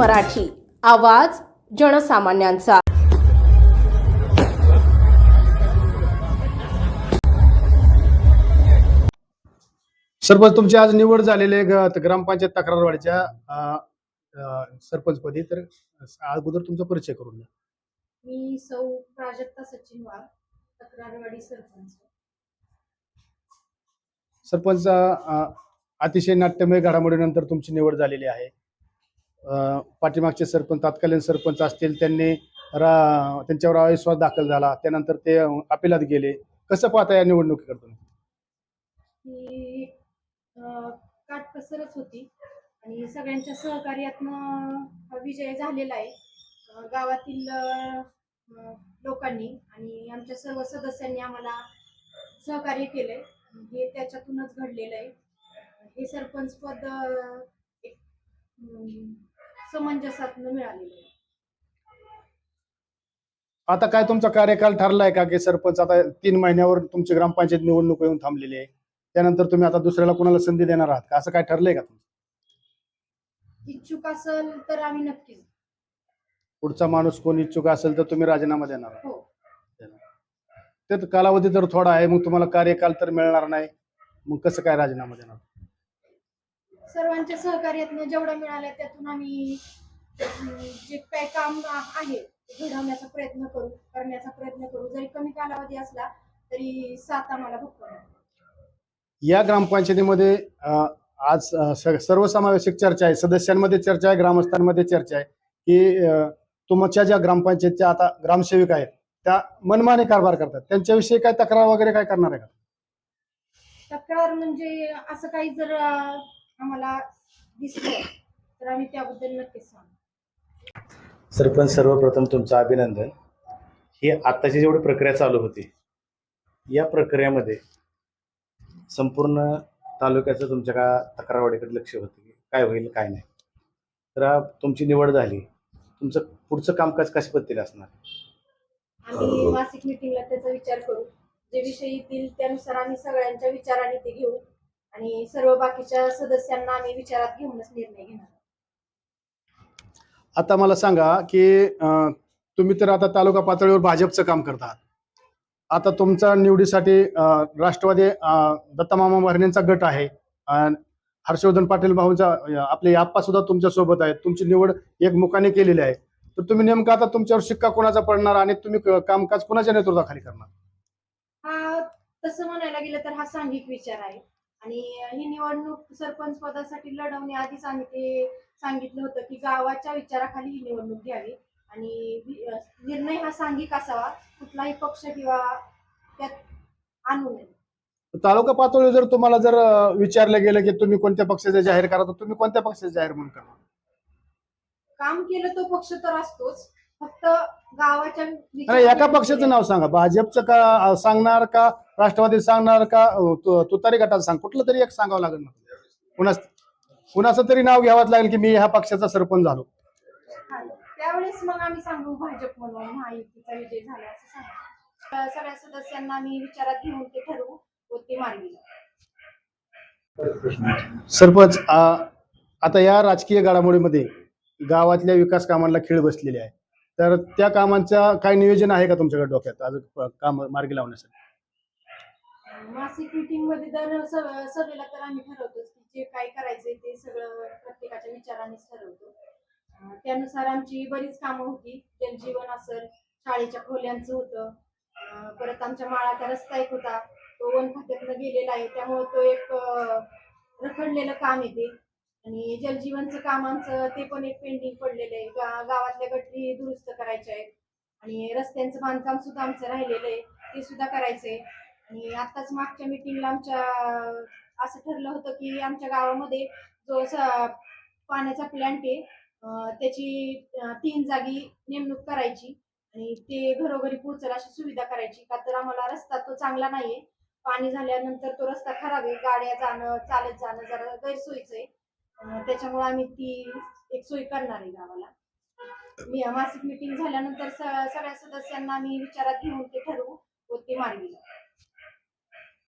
आवाज जनसामान्यांचा. सरपंच तुमची आज निवड झालेली ग्रामपंचायत तक्रारवाडीच्या सरपंचपदी. तर अगोदर तुमचा परिचय करून द्या. मी सौ प्राजक्ता सचिन वाघ तक्रारवाडी सरपंच. सरपंच अतिशय नाट्यमय घडामोडीनंतर तुमची निवड झालेली आहे. पाठीमागचे सरपंच तत्कालीन सरपंच असतील त्यांनी रा त्यांच्यावर अविश्वास दाखल झाला. त्यानंतर ते अपिलात गेले. कसं पाहता या निवडणुकीकडे तुम्ही? ही काटकसरच होती आणि सगळ्यांच्या सहकार्यातनं हा विजय झालेला आहे. गावातील लोकांनी आणि आमच्या सर्व सदस्यांनी आम्हाला सहकार्य केलंय. हे त्याच्यातूनच घडलेलं आहे. हे सरपंच पद एक समंजसातनं मिळालेलं आहे. आता काय तुमचा कार्यकाल ठरलाय का की सरपंच आता तीन महिन्यावर तुमची ग्रामपंचायत निवडणूक येऊन थांबलेली आहे? त्यानंतर तुम्ही आता दुसऱ्याला कोणाला संधी देणार आहात? का असं काय ठरलंय का तुमचं? इच्छुक असेल तर आम्ही नक्कीच पुढचा माणूस कोण इच्छुक असेल तर तुम्ही राजीनामा देणार आहात. हो. ते तर कालावधी तर थोडा आहे मग तुम्हाला कार्यकाल तर मिळणार नाही. मग कसं काय राजीनामा देणार? सर्वांच्या सहकार्यातनं जेवढं मिळालं त्यातून आम्ही जे काय काम आहे घडवण्याचा प्रयत्न करू करण्याचा प्रयत्न करू. जरी कमी कालावधी असला तरी साथ आम्हाला आहे. या ग्रामपंचायतीमध्ये आज सर्वसमावेशक चर्चा आहे. सदस्यांमध्ये चर्चा आहे ग्रामस्थांमध्ये चर्चा आहे. की तुमच्या ज्या ग्रामपंचायतच्या आता ग्रामसेविका आहेत त्या मनमाने कारभार करतात. त्यांच्याविषयी काय तक्रार वगैरे काय करणार आहे का? तक्रार म्हणजे असं काही जर आम्हाला दिसलं तर आम्ही त्याबद्दल नक्कीच सांगू. सरपंच सर्वप्रथम तुमचं अभिनंदन. ही आत्ताची जेवढी प्रक्रिया चालू होती या प्रक्रियेमध्ये संपूर्ण तालुक्याचं तुमच्या का तक्रारवाडीकडे लक्ष होतं की काय होईल काय नाही. तर तुमची निवड झाली. तुमचं पुढचं कामकाज कशा पद्धतीने असणार? आम्ही मासिक मिटिंगला त्याचा विचार करू. जे विषय येतील त्यानुसार आम्ही सगळ्यांच्या विचाराने ते घेऊ. आणि सर्व बाकीच्या सदस्यांना आम्ही विचारात घेऊनच निर्णय घेणार आता मला सांगा की अं, तुम्ही तर आता तालुका पातळीवर भाजपचं काम करतात आता तुमच्या निवडीसाठी अं, राष्ट्रवादी अं, दत्तामामा भरणेंचा गट आहे. अन् हर्षवर्धन पाटील भाऊंचा अं, आपले आप्पा सुद्धा तुमच्यासोबत आहेत. तुमची निवड एक मुखाने केलेली आहे. तर तुम्ही नेमकं आता तुमच्यावर शिक्का कोणाचा पडणार आणि तुम्ही क- कामकाज कोणाच्या नेतृत्वाखाली करणार? हा तसं म्हणायला गेलं तर हा सांघिक विचार आहे. आणि ही निवडणूक सरपंच पदासाठी लढवण्याआधीच आम्ही ते सांगितलं होतं की गावाच्या विचाराखाली ही निवडणूक घ्यावी. आणि निर्णय हा सांघिक असावा. कुठलाही पक्ष किंवा त्यात आणू नये. तालुका पातळीवर जर तुम्हाला जर विचारलं गेलं की तुम्ही कोणत्या पक्षाचे जाहीर करा तर तुम्ही कोणत्या पक्षाचे जाहीर म्हणून करणार? काम केलं तो पक्ष तर असतोच. फक्त गावाच्या एका पक्षाचं नाव सांगा. भाजपचं का सांगणार का राष्ट्रवादी सांगणार का? तुतारी गटाचं सांग. कुठलं तरी एक सांगावं लागेल ना. कुणाच कुणाचं तरी नाव घ्यावंच लागेल की मी ह्या पक्षाचा सरपंच झालो. त्यावेळेस मग आम्ही सांगू भाजप म्हणून महायुतीचा विजय झाला असं सांगू. सगळ्या सदस्यांना आम्ही विचारात घेऊन ते ठरवू व ते मार्गी. सरपंच आता या राजकीय घडामोडीमध्ये गावातल्या विकास कामांना खीळ बसलेली आहे. तर त्या कामांचं काय नियोजन आहे का तुमच्याकडे डोक्यात? आज काम मार्गी लावण्यासाठी. मासिक मीटिंगमध्ये दर सभेला तर आम्ही ठरवतोच की जे काय करायचंय ते सगळं प्रत्येकाच्या विचारानेच ठरवतो. त्यानुसार आमची बरीच कामं होती. जलजीवन असेल शाळेच्या खोल्यांचं होतं. परत आमच्या माळाचा रस्ता एक होता. तो वन खात्यातनं गेलेला आहे. त्यामुळे तो एक रखडलेलं काम येते आणि जलजीवनचं काम आमचं ते पण एक पेंडिंग पडलेलं आहे. गा- गावातल्या गटरी दुरुस्त करायच्या आहेत. आणि रस्त्यांचं बांधकाम सुद्धा आमचं राहिलेलं आहे. ते सुद्धा करायचंय. आणि आताच मागच्या मीटिंगला आमच्या असं ठरलं होतं की आमच्या गावामध्ये जो पाण्याचा प्लॅन्ट आहे त्याची तीन जागी नेमणूक करायची आणि ते घरोघरी पोहोचल अशी सुविधा करायची. का तर आम्हाला रस्ता तो चांगला नाहीये. पाणी झाल्यानंतर तो रस्ता खराब आहे. गाड्या जाणं चालत जाणं जरा गैरसोयीचं आहे. त्याच्यामुळे आम्ही ती एक सोय करणार आहे गावाला. मी मासिक मिटिंग झाल्यानंतर सगळ्या सदस्यांना आम्ही विचारात घेऊन ते ठरवू व ते मार्गी